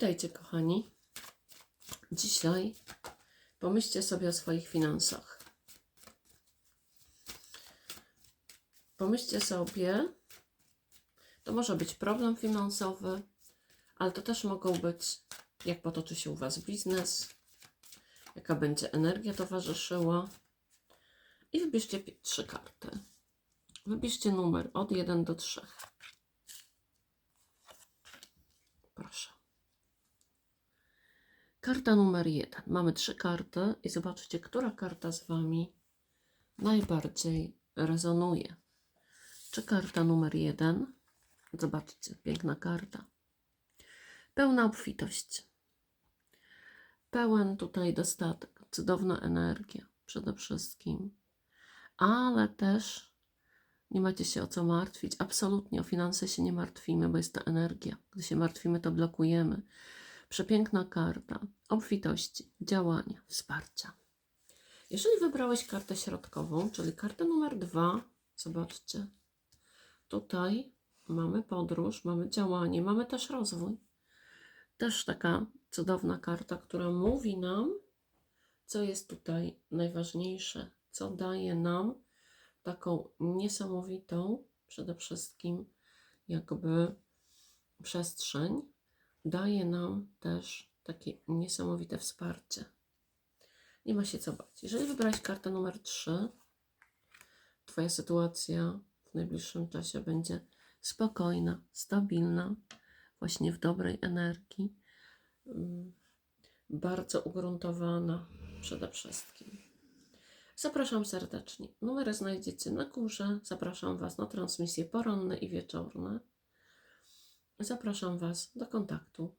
Witajcie, kochani. Dzisiaj pomyślcie sobie o swoich finansach. Pomyślcie sobie, to może być problem finansowy, ale to też mogą być, jak potoczy się u Was biznes, jaka będzie energia towarzyszyła. I wybierzcie trzy karty. Wybierzcie numer od 1 do 3. Proszę. Karta numer jeden. Mamy trzy karty i zobaczcie, która karta z Wami najbardziej rezonuje. Czy karta numer jeden? Zobaczcie, piękna karta. Pełna obfitość. Pełen tutaj dostatek, cudowna energia przede wszystkim. Ale też nie macie się o co martwić. Absolutnie o finanse się nie martwimy, bo jest to energia. Gdy się martwimy, to blokujemy. Przepiękna karta obfitości, działania, wsparcia. Jeżeli wybrałeś kartę środkową, czyli kartę numer dwa, zobaczcie, tutaj mamy podróż, mamy działanie, mamy też rozwój. Też taka cudowna karta, która mówi nam, co jest tutaj najważniejsze, co daje nam taką niesamowitą, przede wszystkim jakby przestrzeń, daje nam też takie niesamowite wsparcie. Nie ma się co bać. Jeżeli wybrałeś kartę numer 3, Twoja sytuacja w najbliższym czasie będzie spokojna, stabilna, właśnie w dobrej energii, mm, bardzo ugruntowana przede wszystkim. Zapraszam serdecznie. Numery znajdziecie na górze. Zapraszam Was na transmisje poranne i wieczorne. Zapraszam Was do kontaktu